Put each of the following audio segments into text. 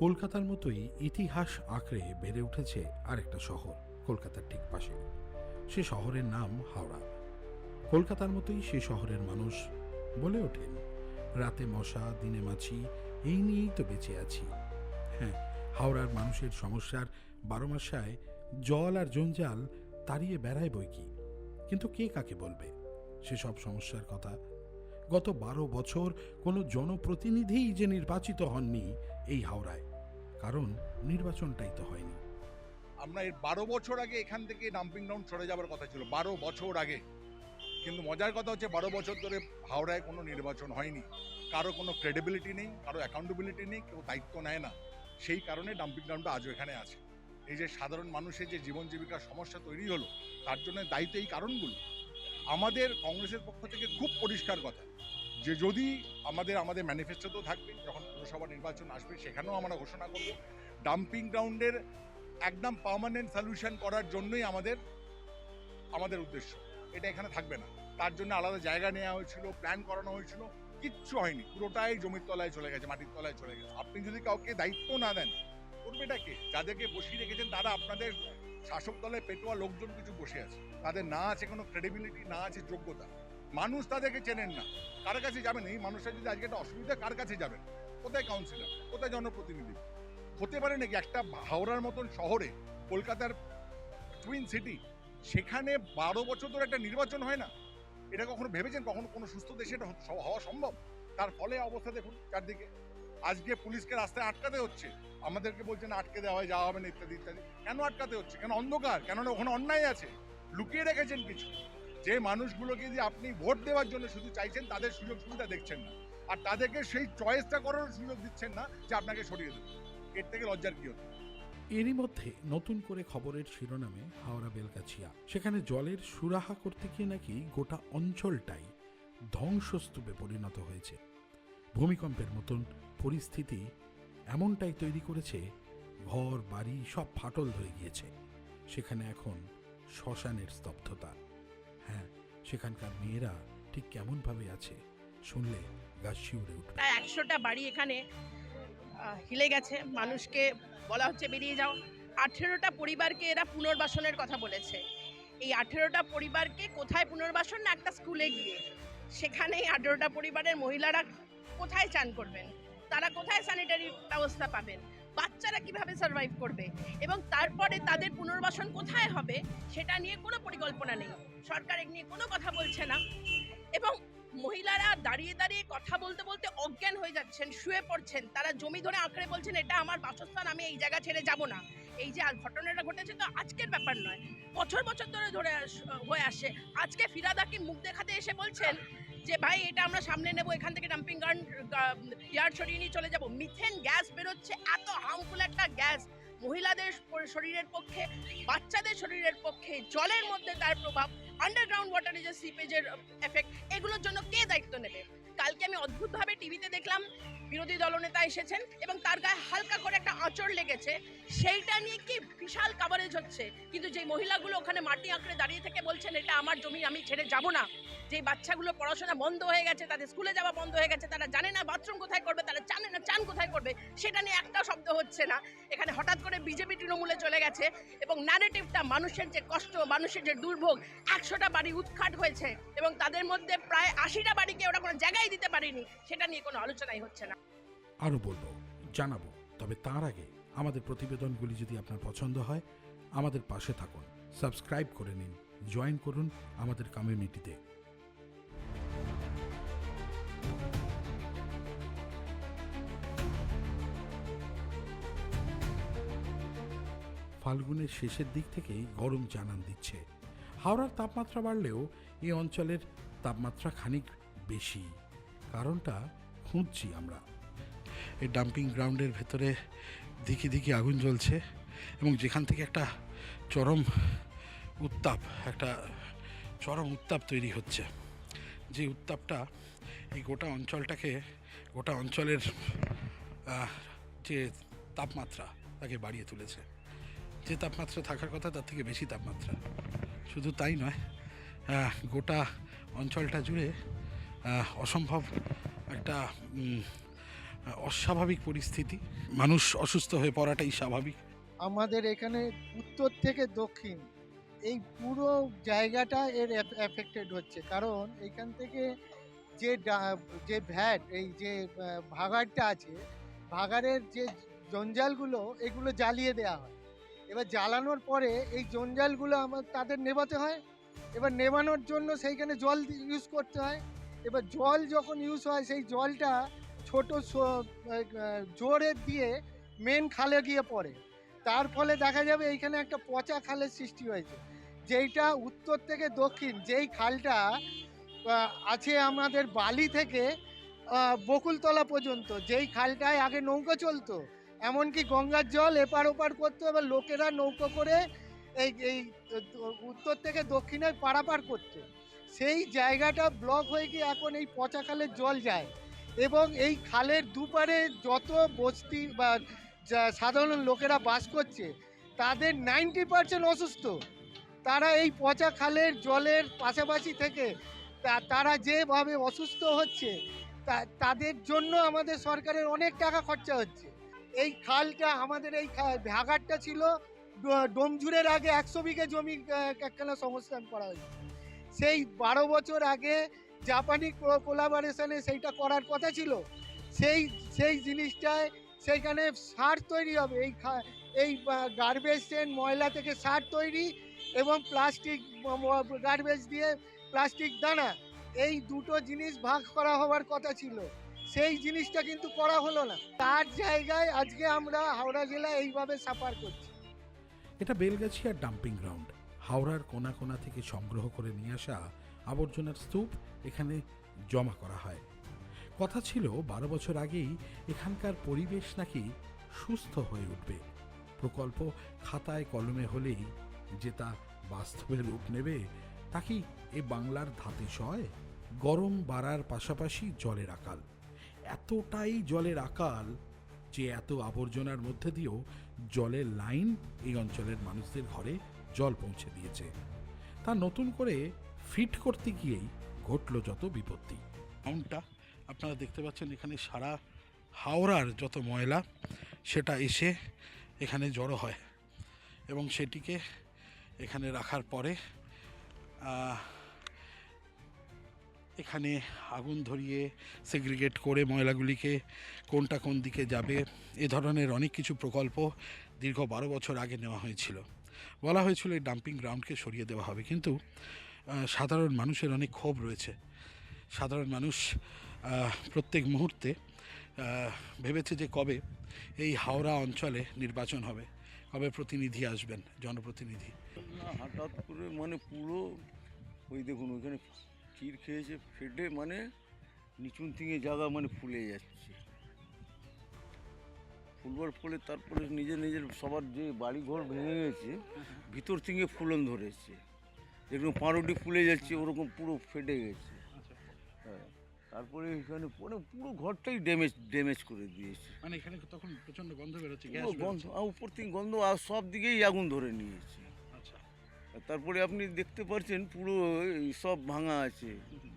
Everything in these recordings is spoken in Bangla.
কলকাতার মতোই ইতিহাস আঁকড়ে বেড়ে উঠেছে আরেকটা শহর, কলকাতার ঠিক পাশে। সে শহরের নাম হাওড়া। কলকাতার মতোই সে শহরের মানুষ বলে ওঠেন, রাতে মশা, দিনে মাছি, এই নিয়েই তো বেঁচে আছি। হ্যাঁ হাওড়ার মানুষের সমস্যার বারো মাসায় জল আর জঞ্জাল তাড়িয়ে বেড়ায় বই কি? কিন্তু কে কাকে বলবে? সেসব সমস্যার কথা। গত বারো বছর কোনো জনপ্রতিনিধিই যে নির্বাচিত হননি এই হাওড়ায়। কারণ নির্বাচনটাই তো হয়নি। আমরা এর বারো বছর আগে এখান থেকে ডাম্পিং গ্রাউন্ড সরে যাওয়ার কথা ছিল, বারো বছর আগে। কিন্তু মজার কথা হচ্ছে বারো বছর ধরে হাওড়ায় কোনো নির্বাচন হয়নি। কারও কোনো ক্রেডিবিলিটি নেই, কারও অ্যাকাউন্টেবিলিটি নেই, কেউ দায়িত্ব নেয় না। সেই কারণে ডাম্পিং গ্রাউন্ডটা আজও এখানে আছে। এই যে সাধারণ মানুষের যে জীবন জীবিকার সমস্যা তৈরি হলো, তার জন্য দায়িত্ব এই কারণগুলো। আমাদের কংগ্রেসের পক্ষ থেকে খুব পরিষ্কার কথা। যে যদি আমাদের আমাদের ম্যানিফেস্টোতেও থাকবে যখন পুরসভা নির্বাচন আসবে, সেখানেও আমরা ঘোষণা করব। ডাম্পিং গ্রাউন্ডের একদম পার্মানেন্ট সলিউশন করার জন্যই আমাদের আমাদের উদ্দেশ্য। এটা এখানে থাকবে না। তার জন্য আলাদা জায়গা নেওয়া হয়েছিল প্ল্যান করানো হয়েছিল, কিচ্ছু হয়নি। পুরোটাই জমির তলায় চলে গেছে, মাটির তলায় চলে গেছে। আপনি যদি কাউকে দায়িত্ব না দেন করবেটা কে? যাদেরকে বসিয়ে রেখেছেন, তারা আপনাদের শাসক দলের পেটোয়া লোকজন কিছু বসে আছে। তাদের না আছে কোনো ক্রেডিবিলিটি না আছে যোগ্যতা। মানুষ তাদেরকে চেনেন না। কার কাছে যাবেন? এই মানুষের যদি আজকে একটা অসুবিধা, কার কাছে যাবেন? কোথায় কাউন্সিলর কোথায় জনপ্রতিনিধি? হতে পারে নাকি একটা হাওড়ার মতন শহরে, কলকাতার টুইন সিটি সেখানে বারো বছর ধরে একটা নির্বাচন হয় না? এটা কখনো ভেবেছেন? কখনো কোনো সুস্থ দেশে এটা হওয়া সম্ভব? তার ফলে অবস্থা দেখুন চারদিকে। আজকে পুলিশকে রাস্তায় আটকাতে হচ্ছে। আমাদেরকে বলছেন, আটকে দেওয়া হয়, যাওয়া হবে না, ইত্যাদি ইত্যাদি। কেন আটকাতে হচ্ছে? কেন অন্ধকার? কেননা ওখানে অন্যায় আছে। লুকিয়ে রেখেছেন কিছু। যে মানুষগুলোকে যে আপনি ভোট দেওয়ার জন্য শুধু চাইছেন, তাদের সুযোগ সুবিধা দেখছেন না। আর তাদেরকে সেই চয়েসটা করার সুযোগ দিচ্ছেন না যে আপনাকে সরিয়ে দেবে। এর থেকে লজ্জার কি হতো এরই মধ্যে নতুন করে খবরের শিরোনামে হাওড়া বেলগাছিয়া। সেখানে জলের সুরাহা করতে গিয়ে নাকি গোটা অঞ্চলটাই ধ্বংসস্তূপে পরিণত হয়েছে। ভূমিকম্পের মতন পরিস্থিতি এমনটাই তৈরি করেছে, ঘর, বাড়ি সব ফাটল ধরে গিয়েছে। সেখানে এখন শ্মশানের স্তব্ধতা। সেখানকার মেয়েরা ঠিক কেমনভাবে আছে শুনলে গা শিউরে উঠবে। প্রায় একশোটা বাড়ি এখানে হিলে গেছে। মানুষকে বলা হচ্ছে বেরিয়ে যাও। আঠেরোটা পরিবারকে এরা পুনর্বাসনের কথা বলেছে। এই আঠেরোটা পরিবারকে কোথায় পুনর্বাসন? না একটা স্কুলে গিয়ে। সেখানে এই আঠেরোটা পরিবারের মহিলারা কোথায় চান করবেন? তারা কোথায় স্যানিটারি ব্যবস্থা পাবেন? বাচ্চারা কীভাবে সার্ভাইভ করবে? এবং তারপরে তাদের পুনর্বাসন কোথায় হবে? সেটা নিয়ে কোনো পরিকল্পনা নেই। সরকার নিয়ে কোনো কথা বলছে না। এবং মহিলারা দাঁড়িয়ে দাঁড়িয়ে কথা বলতে বলতে অজ্ঞান হয়ে যাচ্ছেন, শুয়ে পড়ছেন। তারা জমি ধরে আঁকড়ে বলছেন, এটা আমার বাসস্থান, আমি এই জায়গা ছেড়ে যাব না। এই যে ঘটনাটা ঘটেছে তো আজকের ব্যাপার নয়। বছর বছর ধরে ধরে হয়ে আসে। আজকে ফিরাদাকে মুখ দেখাতে এসে বলছেন যে, ভাই, এটা আমরা সামনে নেব, এখান থেকে ডাম্পিং ইয়ার্ড সরিয়ে নিয়ে চলে যাব। মিথেন গ্যাস বেরোচ্ছে, এত হার্মফুল একটা গ্যাস মহিলাদের শরীরের পক্ষে, বাচ্চাদের শরীরের পক্ষে, জলের মধ্যে তার প্রভাব। আন্ডারগ্রাউন্ড ওয়াটারে যে সিপেজের এফেক্ট এগুলোর জন্য কে দায়িত্ব নেবে? কালকে আমি অদ্ভুতভাবে টিভিতে দেখলাম বিরোধী দলনেতা এসেছেন এবং তার গায়ে হালকা করে একটা আঁচড় লেগেছে। সেইটা নিয়ে কি বিশাল কাভারেজ হচ্ছে। কিন্তু যে মহিলাগুলো ওখানে মাটি আঁকড়ে দাঁড়িয়ে থেকে বলছেন, এটা আমার জমি, আমি ছেড়ে যাব না। যে বাচ্চাগুলো পড়াশোনা বন্ধ হয়ে গেছে, তাদের স্কুলে যাওয়া বন্ধ হয়ে গেছে, তারা জানে না বাথরুম কোথায় করবে, তারা জানে না চান কোথায় করবে, সেটা নিয়ে একটা শব্দ হচ্ছে না। এখানে হঠাৎ করে বিজেপি তৃণমূলে চলে গেছে এবং ন্যারেটিভটা মানুষের যে কষ্ট, মানুষের যে দুর্ভোগ, একশোটা বাড়ি উৎখাট হয়েছে এবং তাদের মধ্যে প্রায় আশিটা বাড়িকে ওরা কোনো জায়গায় দিতে পারেনি, সেটা নিয়ে কোনো আলোচনাই হচ্ছে না। আরও বলব, জানাব। তবে তার আগে আমাদের প্রতিবেদনগুলি যদি আপনার পছন্দ হয়, আমাদের পাশে থাকুন। সাবস্ক্রাইব করে নিন, জয়েন করুন আমাদের কমিউনিটিতে ফাল্গুনের শেষের দিক থেকেই গরম জানান দিচ্ছে। হাওড়ার তাপমাত্রা বাড়লেও এই অঞ্চলের তাপমাত্রা খানিক বেশি। কারণটা খুঁজছি আমরা। এই ডাম্পিং গ্রাউন্ডের ভেতরে দিকে দিকে আগুন জ্বলছে এবং যেখান থেকে একটা চরম উত্তাপ, একটা চরম উত্তাপ তৈরি হচ্ছে। যে উত্তাপটা এই গোটা অঞ্চলটাকে, গোটা অঞ্চলের যে তাপমাত্রা তাকে বাড়িয়ে তুলেছে। যে তাপমাত্রা থাকার কথা তার থেকে বেশি তাপমাত্রা। শুধু তাই নয় গোটা অঞ্চলটা জুড়ে অসম্ভব একটা অস্বাভাবিক পরিস্থিতি। মানুষ অসুস্থ হয়ে পড়াটাই স্বাভাবিক। আমাদের এখানে উত্তর থেকে দক্ষিণ, এই পুরো জায়গাটা এর এফেক্টেড হচ্ছে। কারণ এখান থেকে যে যে ভ্যাট, এই যে ভাগাড়টা আছে, ভাগাড়ের যে জঞ্জালগুলো, এগুলো জ্বালিয়ে দেওয়া হয়। এবার জ্বালানোর পরে এই জঞ্জালগুলো আমার, তাদের নেভাতে হয়। এবার নেভানোর জন্য সেইখানে জল ইউজ করতে হয়। এবার জল যখন ইউজ হয়, সেই জলটা ছোট জোরে দিয়ে মেন খালে গিয়ে পড়ে। তার ফলে দেখা যাবে এইখানে একটা পচা খালের সৃষ্টি হয়েছে। যেইটা উত্তর থেকে দক্ষিণ, যেই খালটা আছে আমাদের বালি থেকে বকুলতলা পর্যন্ত, যেই খালটায় আগে নৌকো চলতো, এমনকি গঙ্গার জল এপার ওপার করতো, এবার লোকেরা নৌকো করে এই এই, উত্তর থেকে দক্ষিণে পারাপার করতো। সেই জায়গাটা ব্লক হয়ে গিয়ে এখন এই পচা খালের জল যায়। এবং এই খালের দুপারে যত বস্তি বা সাধারণ লোকেরা বাস করছে, তাদের নাইনটি পার্সেন্ট অসুস্থ। তারা এই পচা খালের জলের পাশাপাশি থেকে তারা যেভাবে অসুস্থ হচ্ছে তাদের জন্য আমাদের সরকারের অনেক টাকা খরচা হচ্ছে। এই খালটা আমাদের এই ভাগাড়টা ছিল, ডো- ডোমজুরের আগে একশো বিঘে জমি একখানা সংস্থান করা হয়েছে। সেই বারো বছর আগে জাপানি কোলাবারেশনে সেইটা করার কথা ছিল। সেই সেই জিনিসটায় সেইখানে সার তৈরি হবে। এই এই গার্বেজ ট্রেন ময়লা থেকে সার তৈরি এবং প্লাস্টিক গার্বেজ দিয়ে প্লাস্টিক দানা। এই দুটো জিনিস ভাগ করা হওয়ার কথা ছিল। সেই জিনিসটা কিন্তু করা হলো না। তার জায়গায় আজকে আমরা হাওড়া জেলা এইভাবে সাফার করছি। এটা বেলগাছিয়ার ডাম্পিং গ্রাউন্ড হাওড়ার কোনা কোনা থেকে সংগ্রহ করে নিয়ে আসা আবর্জনার স্তূপ এখানে জমা করা হয়। কথা ছিল, বারো বছর আগেই এখানকার পরিবেশ নাকি সুস্থ হয়ে উঠবে। প্রকল্প খাতায় কলমে হলেই যে তা বাস্তবে রূপ নেবে, তা কি এ বাংলার ধাতে সয়? গরম বাড়ার পাশাপাশি জলের আকাল। এতটাই জলের আকাল যে এত আবর্জনার মধ্যে দিয়েও জলের লাইন এই অঞ্চলের মানুষদের ঘরে জল পৌঁছে দিয়েছে। তা নতুন করে ফিট করতে গিয়েই ঘটল যত বিপত্তি। গ্রাউন্ডটা আপনারা দেখতে পাচ্ছেন এখানে সারা হাওড়ার যত ময়লা, সেটা এসে এখানে জড়ো হয় এবং সেটিকে এখানে রাখার পরে এখানে আগুন ধরিয়ে সেগ্রিগেট করে ময়লাগুলিকে কোনটা কোন দিকে যাবে, এ ধরনের অনেক কিছু প্রকল্প দীর্ঘ বারো বছর আগে নেওয়া হয়েছিল। বলা হয়েছিল এই ডাম্পিং গ্রাউন্ডকে সরিয়ে দেওয়া হবে, কিন্তু সাধারণ মানুষের অনেক ক্ষোভ রয়েছে। সাধারণ মানুষ প্রত্যেক মুহূর্তে ভেবেছে যে কবে এই হাওড়া অঞ্চলে নির্বাচন হবে, কবে প্রতিনিধি আসবেন, জনপ্রতিনিধি। হঠাৎ করে মানে পুরো ওই দেখুন, ওইখানে চির খেয়েছে, ফেটে মানে নিচুন থেকে জায়গা মানে ফুলে যাচ্ছে। ফুলবার ফলে তারপরে নিজের নিজের সবার যে বাড়ি ঘর ভেঙে গেছে, ভিতর থেকে ফুলন ধরেছে। যেরকম পাউরুটি ফুলে যাচ্ছে ওরকম পুরো ফেটে গেছে। হ্যাঁ তারপরে এখানে পরে পুরো ঘরটাই ড্যামেজ ড্যামেজ করে দিয়েছে। মানে এখানে তখন প্রচণ্ড গন্ধ বেরোচ্ছে পুরো গন্ধ আর উপর থেকে গন্ধ আর সব দিকেই আগুন ধরে নিয়েছে। আচ্ছা। তারপরে আপনি দেখতে পাচ্ছেন পুরো সব ভাঙা আছে।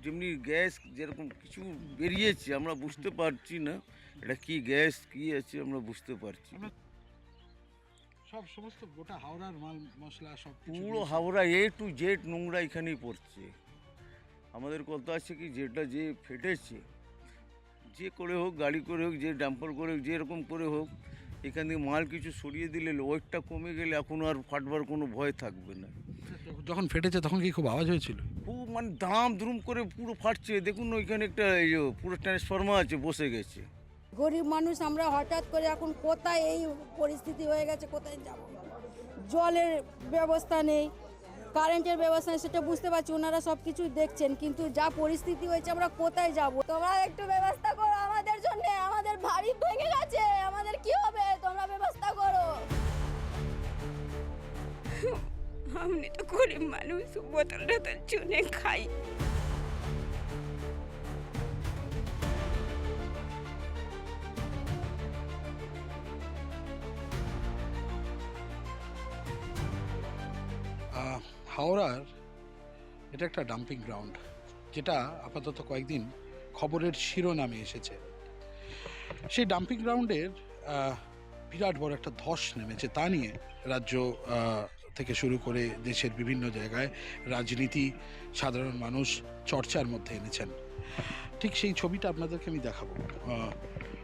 যেমনি গ্যাস যেরকম কিছু বেরিয়েছে আমরা বুঝতে পারছি না এটা কি গ্যাস কি আছে আমরা বুঝতে পারছি না। সব সমস্ত গোটা হাওড়ার মাল মশলা সব পুরো হাওড়া এ টু জেড নোংরা এখানেই পড়ছে। আমাদের কথা আছে কি যেটা যে ফেটেছে যে করে হোক গাড়ি করে হোক যে ডাম্পার করে হোক যেরকম করে হোক এখান থেকে মাল কিছু সরিয়ে দিলে ওয়েটটা কমে গেলে এখন আর ফাটবার কোনো ভয় থাকবে না। যখন ফেটেছে তখন কি খুব আওয়াজ হয়েছিল? খুব মানে দাম দ্রুম করে পুরো ফাটছে। দেখুন ওইখানে একটা পুরো ট্রান্সফর্মার আছে বসে গেছে। গরিব মানুষ আমরা হঠাৎ করে এখন কোথায় এই পরিস্থিতি হয়ে গেছে কোথায় যাব জলের ব্যবস্থা নেই কারেন্টের ব্যবস্থা নেই সেটা বুঝতে পারছি ওনারা সব কিছু দেখছেন কিন্তু যা পরিস্থিতি হয়েছে আমরা কোথায় যাব তোমরা একটু ব্যবস্থা করো আমাদের জন্য আমাদের বাড়ি ভেঙে গেছে আমাদের কি হবে তোমরা ব্যবস্থা করো हमने तो गरीब মানুষ বোতল টোতল চুনে খাই হাওড়ার এটা একটা ডাম্পিং গ্রাউন্ড যেটা আপাতত কয়েকদিন খবরের শিরোনামে এসেছে। সেই ডাম্পিং গ্রাউন্ডের বিরাট বড় একটা ধস নেমেছে তা নিয়ে রাজ্য থেকে শুরু করে দেশের বিভিন্ন জায়গায় রাজনীতি, সাধারণ মানুষ চর্চার মধ্যে এনেছেন। ঠিক সেই ছবিটা আপনাদেরকে আমি দেখাবো।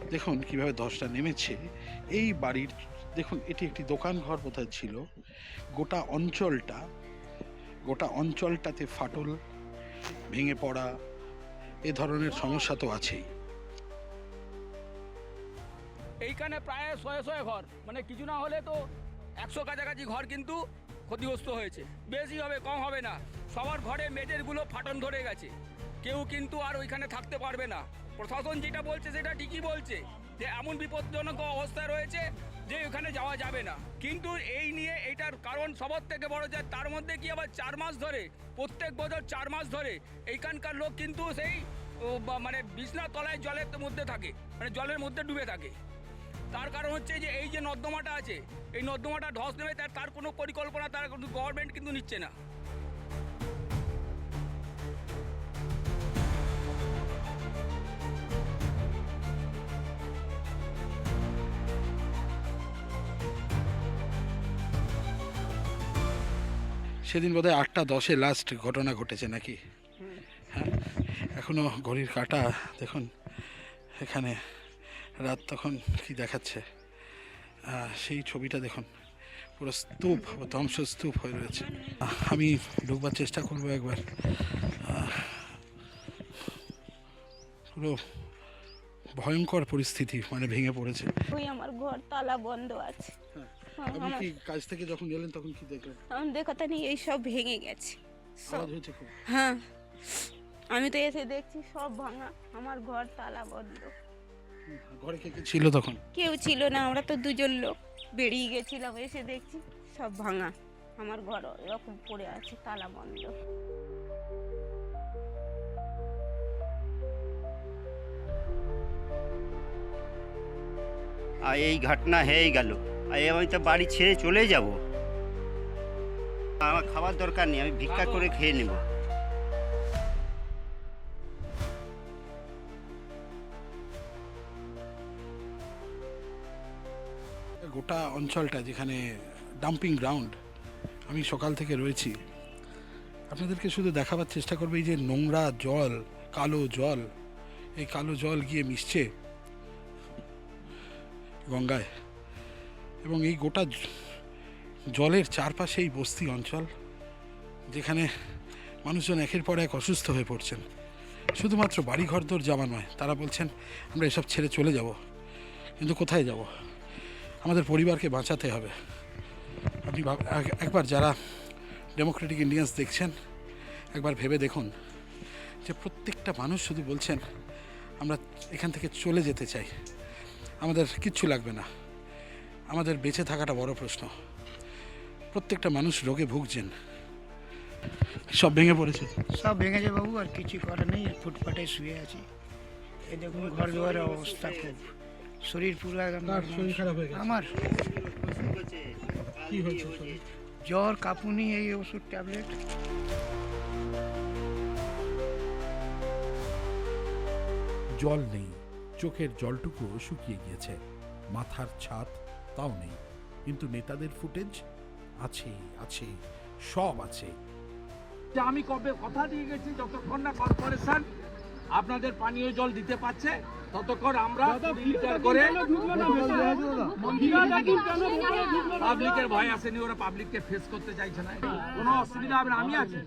দেখুন কীভাবে ধসটা নেমেছে। এই বাড়ির, দেখুন এটি একটি দোকান ঘর বোধহয় ছিল। গোটা অঞ্চলটা গোটা অঞ্চলটাতে ফাটল, ভেঙে পড়া, এ ধরনের সমস্যা তো আছেই। এইখানে প্রায় শয়ে শয়ে ঘর। মানে কিছু না হলে তো একশো কাছাকাছি ঘর কিন্তু ক্ষতিগ্রস্ত হয়েছে। বেশি হবে, কম হবে না। সবার ঘরে মেটেরগুলো ফাটন ধরে গেছে। কেউ কিন্তু আর ওইখানে থাকতে পারবে না। প্রশাসন যেটা বলছে সেটা ঠিকই বলছে যে, এমন বিপজ্জনক অবস্থায় রয়েছে যে এখানে যাওয়া যাবে না। কিন্তু এই নিয়ে এটার কারণ সবার থেকে বড় যে তার মধ্যে কি আবার চার মাস ধরে, প্রত্যেক বছর চার মাস ধরে এইখানকার লোক কিন্তু সেই মানে বিছনা তলায় জলের মধ্যে থাকে মানে জলের মধ্যে ডুবে থাকে। তার কারণ হচ্ছে যে এই যে নর্দমাটা আছে, এই নর্দমাটা ধস নেবে তার তার কোনো পরিকল্পনা তার গভর্নমেন্ট কিন্তু নিচ্ছে না। সেদিন বোধহয় আটটা দশে লাস্ট ঘটনা ঘটেছে নাকি? হ্যাঁ এখনও ঘড়ির কাটা দেখুন এখানে রাত তখন কি দেখাচ্ছে? সেই ছবিটা দেখুন পুরো স্তূপ ধ্বংসস্তূপ হয়ে রয়েছে। আমি ঢুকবার চেষ্টা করব একবার। পুরো ভয়ঙ্কর পরিস্থিতি মানে ভেঙে পড়েছে। আমার ঘর তালা বন্ধ আছে। হ্যাঁ। হ্যাঁ, আপনি কি কাজ থেকে যখন এলেন তখন কি দেখলেন? আমাদের কথা নেই এই সব ভেঙে গেছে। সব হয়েছে খুব। হ্যাঁ। আমি তো এসে দেখছি সব ভাঙা আমার ঘর তালা বন্ধ। ঘরে কে কে ছিল তখন? কেউ ছিল না আমরা তো দুজন লোক। বেরিয়ে গেছিলাম এসে দেখছি সব ভাঙা। আমার ঘর এরকম পড়ে আছে তালা বন্ধ। আর এই ঘটনা হয়েই গেল। আমি তো বাড়ি ছেড়ে চলে যাব। আমার খাবার দরকার নেই আমি ভিক্ষা করে খেয়ে নেব। গোটা অঞ্চলটা যেখানে ডাম্পিং গ্রাউন্ড আমি সকাল থেকে রয়েছি। আপনাদেরকে শুধু দেখাবার চেষ্টা করব এই যে নোংরা জল কালো জল এই কালো জল গিয়ে মিশছে গঙ্গায়। এবং এই গোটা জলের চারপাশে এই বস্তি অঞ্চল, যেখানে মানুষজন একের পর এক অসুস্থ হয়ে পড়ছেন। শুধুমাত্র বাড়িঘর দর যাওয়া নয়, তারা বলছেন, আমরা এসব ছেড়ে চলে যাব, কিন্তু কোথায় যাব? আমাদের পরিবারকে বাঁচাতে হবে। আপনি একবার যারা ডেমোক্রেটিক ইন্ডিয়ান্স দেখছেন, একবার ভেবে দেখুন যে প্রত্যেকটা মানুষ শুধু বলছেন, আমরা এখান থেকে চলে যেতে চাই। আমাদের কিচ্ছু লাগবে না। আমাদের বেঁচে থাকাটা বড় প্রশ্ন। প্রত্যেকটা মানুষ রোগে ভুগছেন। সব ভেঙে পড়েছে। সব ভেঙেছে বাবু আর কিছু করার নেই ফুটপাটে শুয়ে আছি। এই দেখুন ঘর দুয়ারের অবস্থা খুব। শরীর পুরো একদম শরীর খারাপ হয়ে গেছে? আমার। কি হয়েছে জ্বর কাঁপুনি এই ওষুধ ট্যাবলেট। জল নেই। চোখের জলটুকু শুকিয়ে গিয়েছে। মাথার ছাদ তাও নেই। কিন্তু নেতাদের ফুটেজ আছে আছে, সব আছে। আমি কবে কথা দিয়ে গেছি, যতক্ষণ না কর্পোরেশন আপনাদের পানীয় জল দিতে পারছে ততক্ষণ আমরা কুড়ি লিটার করে পাবলিকের ভয় আসেনি ওরা পাবলিককে ফেস করতে চাইছে না কোনো অসুবিধা হবে না আমি আছি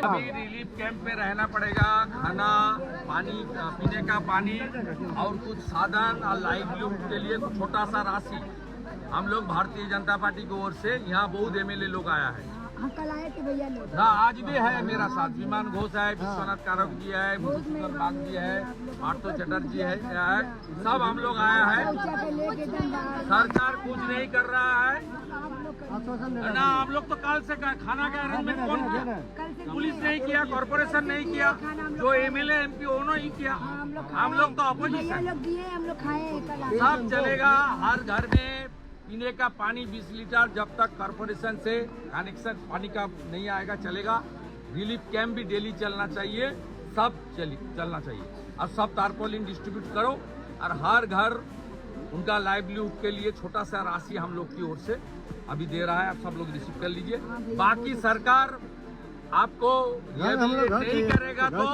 अभी रिलीफ कैंप में रहना पड़ेगा खाना पानी पीने का पानी और कुछ साधन और लाइवलीहुड के लिए कुछ छोटा सा राशि हम लोग भारतीय जनता पार्टी की ओर से यहाँ बहुत एमएलए लोग आया है हाँ आज भी है मेरा साथ। विमान घोष है विश्वनाथ कारक जी है मधुसूदन बाग जी है पार्थो चटर्जी है है। सब हम लोग आया है। सरकार कुछ नहीं कर रहा है। ना हम लोग तो कल से खाना का अरेंजमेंट कौन किया पुलिस नहीं किया कॉर्पोरेशन नहीं किया जो एमएलए एमपी उन्होंने ही किया। हम लोग तो अपोजिशन सब चलेगा हर घर में पीने का पानी 20 लीटर जब तक कॉर्पोरेशन से कनेक्शन पानी का नहीं आएगा चलेगा। रिलीफ कैंप भी डेली चलना चाहिए सब चली चलना चाहिए। और सब तारपोलिन डिस्ट्रीब्यूट करो और हर घर उनका लाइवलीहुड के लिए छोटा सा राशि हम लोग की ओर से अभी दे रहा है आप सब लोग रिसीव कर लीजिए। बाकी सरकार आपको ये नहीं करेगा तो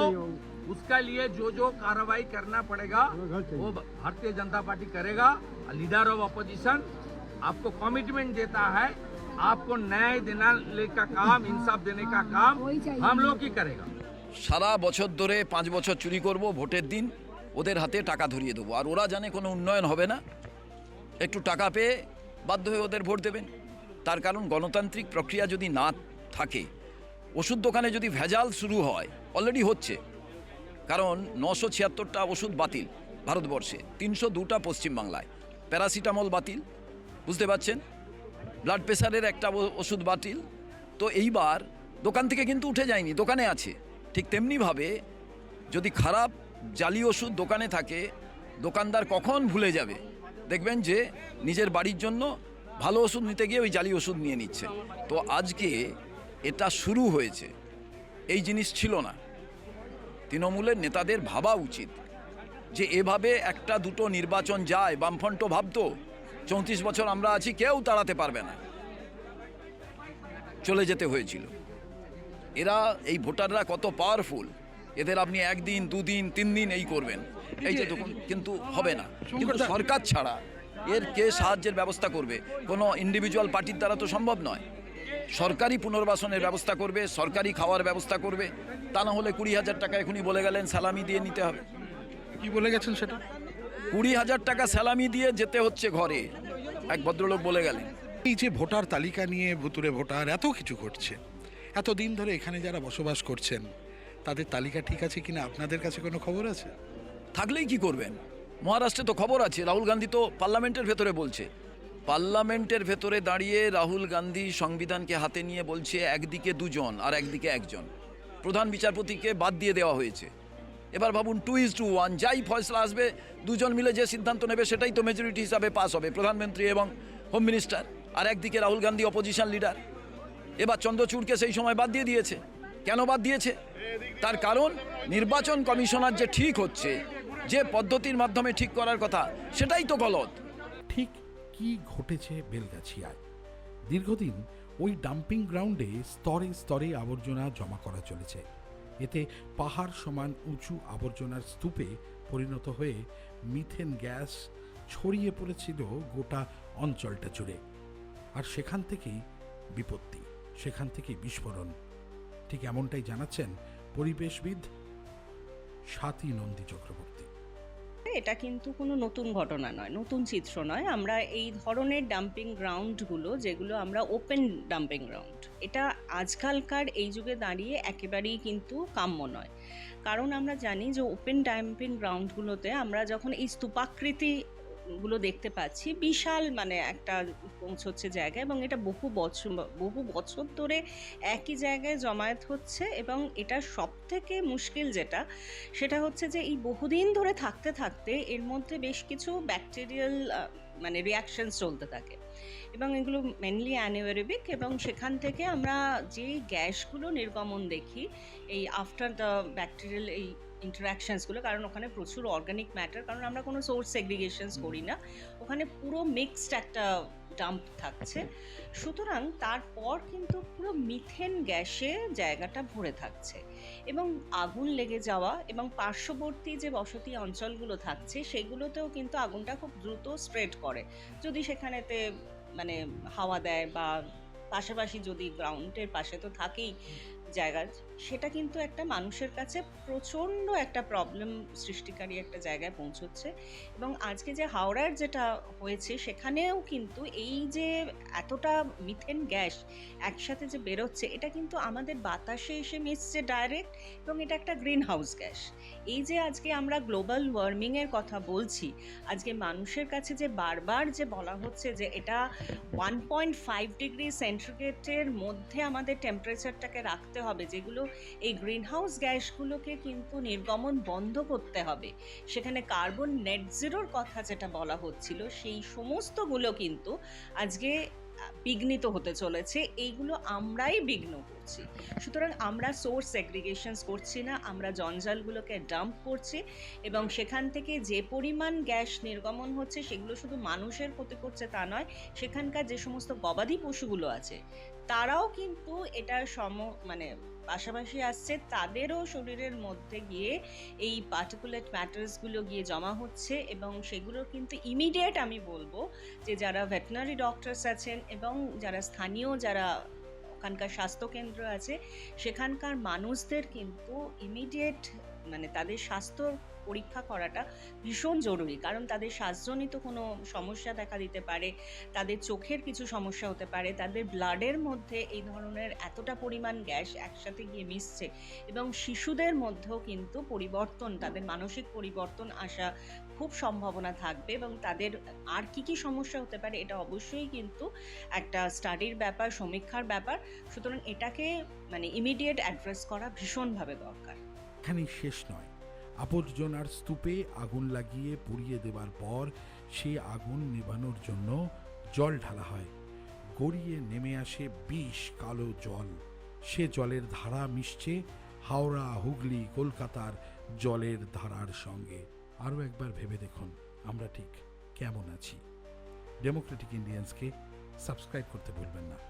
उसका लिए जो जो कार्रवाई करना पड़ेगा वो भारतीय जनता पार्टी करेगा। लीडर ऑफ़ अपोजिशन आपको कमिटमेंट देता है आपको न्याय देने का काम इंसाफ देने का काम हम लोग ही करेगा সারা বছর ধরে পাঁচ বছর চুরি করব ভোটের দিন ওদের হাতে টাকা ধরিয়ে দেবো আর ওরা জানে কোনো উন্নয়ন হবে না একটু টাকা পেয়ে বাধ্য হয়ে ওদের ভোট দেবেন তার কারণ গণতান্ত্রিক প্রক্রিয়া যদি না থাকে ওষুধ দোকানে যদি ভেজাল শুরু হয় অলরেডি হচ্ছে কারণ নশো ছিয়াত্তরটা ওষুধ বাতিল ভারতবর্ষে তিনশো দুটা পশ্চিমবাংলায় প্যারাসিটামল বাতিল বুঝতে পারছেন? ব্লাড প্রেশারের একটা ওষুধ বাতিল। তো এইবার দোকান থেকে কিন্তু উঠে যায়নি, দোকানে আছে। ঠিক তেমনিভাবে যদি খারাপ জালি ওষুধ দোকানে থাকে, দোকানদার কখন ভুলে যাবে? দেখবেন যে নিজের বাড়ির জন্য ভালো ওষুধ নিতে গিয়ে ওই জালি ওষুধ নিয়ে নিচ্ছে। তো আজকে এটা শুরু হয়েছে। এই জিনিস ছিল না। তৃণমূলের নেতাদের ভাবা উচিত যে এভাবে একটা দুটো নির্বাচন যায় বামফ্রন্ট ভাবতো চৌত্রিশ বছর আমরা আছি কেউ তাড়াতে পারবে না। চলে যেতে হয়েছিল। এরা এই ভোটাররা কত পাওয়ারফুল এদের আপনি একদিন দুদিন তিন দিন এই করবেন। এই যে কিন্তু হবে না। কিন্তু সরকার ছাড়া এর কে সাহায্যের ব্যবস্থা করবে? কোনো ইন্ডিভিজুয়াল পার্টির দ্বারা তো সম্ভব নয়। সরকারি পুনর্বাসনের ব্যবস্থা করবে সরকারি খাওয়ার ব্যবস্থা করবে। তা না হলে কুড়ি হাজার টাকা এখনই বলে গেলেন সালামি দিয়ে নিতে হবে। কি বলে গেছেন সেটা? কুড়ি হাজার টাকা স্যালামি দিয়ে যেতে হচ্ছে ঘরে। এক ভদ্রলোক বলে গেলেন। এই যে ভোটার তালিকা নিয়ে ভুতুরে ভোটার এত কিছু ঘটছে এত দিন ধরে এখানে যারা বসবাস করছেন তাদের তালিকা ঠিক আছে কিনা আপনাদের কাছে কোনো খবর আছে? থাকলেই কি করবেন? মহারাষ্ট্রে তো খবর আছে রাহুল গান্ধী তো পার্লামেন্টের ভেতরে বলছে। পার্লামেন্টের ভেতরে দাঁড়িয়ে রাহুল গান্ধী সংবিধানকে হাতে নিয়ে বলছে একদিকে দুজন আর একদিকে একজন। প্রধান বিচারপতিকে বাদ দিয়ে দেওয়া হয়েছে। এবার ভাবুন টু ইজ টু ওয়ান যাই ফয়সলা আসবে, দুজন মিলে যে সিদ্ধান্ত নেবে, সেটাই তো মেজরিটি হিসাবে পাস হবে, প্রধানমন্ত্রী এবং হোম মিনিস্টার আর একদিকে রাহুল গান্ধী অপোজিশন লিডার এবার চন্দ্রচূড়কে সেই সময় বাদ দিয়ে দিয়েছে। কেন বাদ দিয়েছে? তার কারণ, নির্বাচন কমিশনার যে ঠিক হচ্ছে, যে পদ্ধতির মাধ্যমে ঠিক করার কথা, সেটাই তো গলত ঠিক কি ঘটেছে বেলগাছিয়ায়? দীর্ঘদিন ওই ডাম্পিং গ্রাউন্ডে স্তরে স্তরে আবর্জনা জমা করা চলেছে। এতে পাহাড় সমান উঁচু আবর্জনার স্তূপে পরিণত হয়ে মিথেন গ্যাস ছড়িয়ে পড়েছিল গোটা অঞ্চলটা জুড়ে। আর সেখান থেকেই বিপত্তি, সেখান থেকেই বিস্ফোরণ। ঠিক এমনটাই জানাচ্ছেন পরিবেশবিদ স্বাতী নন্দী চক্রবর্তী। এটা কিন্তু কোনো নতুন ঘটনা নয়, নতুন চিত্র নয়। আমরা এই ধরনের ডাম্পিং গ্রাউন্ডগুলো যেগুলো আমরা ওপেন ডাম্পিং গ্রাউন্ড এটা আজকালকার এই যুগে দাঁড়িয়ে একেবারেই কিন্তু কাম্য নয়। কারণ আমরা জানি যে ওপেন ডাম্পিং গ্রাউন্ডগুলোতে আমরা যখন এই স্তূপাকৃতি গুলো দেখতে পাচ্ছি। বিশাল মানে একটা পৌঁছচ্ছে জায়গা এবং এটা বহু বছর বহু বছর ধরে একই জায়গায় জমায়েত হচ্ছে এবং এটা সব থেকে মুশকিল যেটা, সেটা হচ্ছে যে এই বহুদিন ধরে থাকতে থাকতে এর মধ্যে বেশ কিছু ব্যাকটেরিয়াল মানে রিয়াকশনস চলতে থাকে এবং এগুলো মেনলি অ্যানিওরেবিক এবং সেখান থেকে আমরা যে গ্যাসগুলো নির্গমন দেখি, এই আফটার দ্য ব্যাকটেরিয়াল এই ইন্টারাকশনসগুলো কারণ ওখানে প্রচুর অর্গানিক ম্যাটার কারণ আমরা কোনো সোর্স সেগ্রিগেশনস করি না। ওখানে পুরো মিক্সড একটা ডাম্প থাকছে। সুতরাং তারপর কিন্তু পুরো মিথেন গ্যাসে জায়গাটা ভরে থাকছে। এবং আগুন লেগে যাওয়া এবং পার্শ্ববর্তী যে বসতি অঞ্চলগুলো থাকছে সেগুলোতেও কিন্তু আগুনটা খুব দ্রুত স্প্রেড করে। যদি সেখানেতে মানে হাওয়া দেয় বা পাশাপাশি যদি গ্রাউন্ডের পাশে তো থাকেই জায়গা সেটা কিন্তু একটা মানুষের কাছে প্রচণ্ড একটা প্রবলেম সৃষ্টিকারী একটা জায়গায় পৌঁছচ্ছে। এবং আজকে যে হাওড়ার যেটা হয়েছে, সেখানেও কিন্তু এই যে এতটা মিথেন গ্যাস একসাথে যে বেরোচ্ছে, এটা কিন্তু আমাদের বাতাসে এসে মিশছে ডাইরেক্ট এবং এটা একটা গ্রিন হাউস গ্যাস এই যে আজকে আমরা গ্লোবাল ওয়ার্মিংয়ের কথা বলছি, আজকে মানুষের কাছে যে বারবার যে বলা হচ্ছে যে এটা ওয়ান পয়েন্ট ফাইভ ডিগ্রি সেন্টিগ্রেডের মধ্যে আমাদের টেম্পারেচারটাকে রাখতে হবে, যেগুলো এই গ্রিন হাউস গ্যাসগুলোকে কিন্তু নির্গমন বন্ধ করতে হবে। সেখানে কার্বন নেট জিরোর কথা যেটা বলা হচ্ছিল, সেই সমস্তগুলো কিন্তু আজকে বিঘ্নিত হতে চলেছে, এইগুলো আমরাই বিঘ্ন করছি। সুতরাং আমরা সোর্স সেগ্রিগেশনস করছি না, আমরা জঞ্জালগুলোকে ডাম্প করছি এবং সেখান থেকে যে পরিমাণ গ্যাস নির্গমন হচ্ছে, সেগুলো শুধু মানুষের ক্ষতি করছে তা নয়, সেখানকার যে সমস্ত গবাদি পশুগুলো আছে, তারাও কিন্তু এটার সম মানে পাশাপাশি আসছে, তাদেরও শরীরের মধ্যে গিয়ে এই পার্টিকুলেট ম্যাটার্সগুলো গিয়ে জমা হচ্ছে এবং সেগুলো কিন্তু ইমিডিয়েট আমি বলব যে যারা ভেটেনারি ডক্টরস আছেন এবং যারা স্থানীয় যারা ওখানকার স্বাস্থ্যকেন্দ্র আছে সেখানকার মানুষদের কিন্তু ইমিডিয়েট মানে তাদের স্বাস্থ্য পরীক্ষা করাটা ভীষণ জরুরি। কারণ তাদের শ্বাসজনিত কোনো সমস্যা দেখা দিতে পারে, তাদের চোখের কিছু সমস্যা হতে পারে, তাদের ব্লাডের মধ্যে এই ধরনের এতটা পরিমাণ গ্যাস একসাথে গিয়ে মিশছে এবং শিশুদের মধ্যেও কিন্তু পরিবর্তন, তাদের মানসিক পরিবর্তন আসা খুব সম্ভাবনা থাকবে এবং তাদের আর কি কি সমস্যা হতে পারে এটা অবশ্যই কিন্তু একটা স্টাডির ব্যাপার, সমীক্ষার ব্যাপার। সুতরাং এটাকে মানে ইমিডিয়েট অ্যাড্রেস করা ভীষণভাবে দরকার। এখানেই শেষ নয়। আবর্জনার স্তূপে আগুন লাগিয়ে পুড়িয়ে দেবার পর সে আগুন নেভানোর জন্য জল ঢালা হয়। গড়িয়ে নেমে আসে বিষ কালো জল। সে জলের ধারা মিশছে হাওড়া, হুগলি, কলকাতার জলের ধারার সঙ্গে। আরও একবার ভেবে দেখুন আমরা ঠিক কেমন আছি। ডেমোক্রেটিক ইন্ডিয়ান্সকে সাবস্ক্রাইব করতে ভুলবেন না।